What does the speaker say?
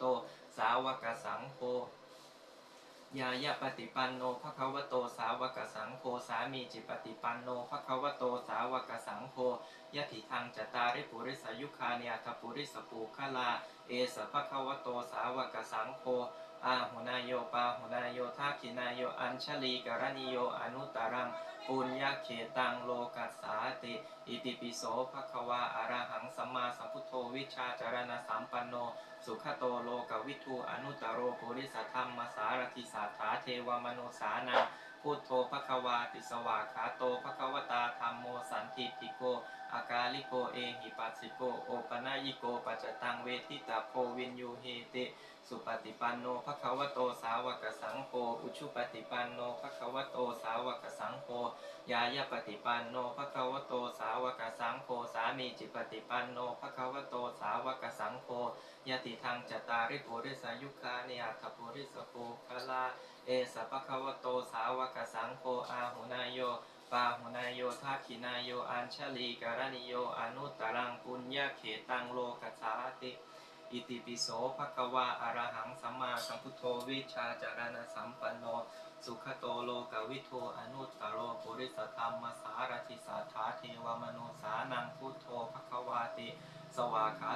โต สาวกสังโฆยายะปฏิปันโนภะคะวโตสาวกสังโฆสามีจิปฏิปันโนภะคะวโตสาวกสังโฆยะถิทางจตาริปุริสยุคาเนียทปุริสปูคลา เอสภะคะวโตสาวกสังโฆ อาหุนายโยปาหุนายโยทักขินายโยอัญชลีกรณิโยอนุตตรังปุญญาเขตังโลกัสสาติอิติปิโสภะควาอะระหังสัมมาสัมพุทโธวิชาจารณสัมปันโน สุขโตโลกวิทูอนุตตรโรปุริสธรรมสารติสาถาเทวมโนสานาพุทโธภะควาติสวาขาโตภะควตาธรรมโมสันติติโก อากาลิโกเอหิปัสสิโกโอปนายิโกปัจจตังเวทิตาโพวินยูเฮติสุปฏิปันโนภะคะวะโตสาวกสังโฆอุชุปฏิปันโนภะคะวะโตสาวกสังโฆยายะปฏิปันโนภะคะวะโตสาวกสังโฆสามีจิปฏิปันโนภะคะวะโตสาวกสังโฆยติทางจตาริปุริสายุคาเนียทปุริสโภคลาเอสะภะคะวะโตสาวกสังโฆอาหุนายโย ปาหุนายโยทักขินายโยอัญชลีการณิโยอนุตตรังปุญญาเขตังโลกัสสาติอิติปิโสภะคะวาอะรหังสัมมาสัมพุทโธวิชาจารณสัมปันโน สุขโตโลกวิทูอนุตตรโรปุริสธรรมสารติสัทธาเทวมโนสานังพุทโธภะคะวาติ สวากขา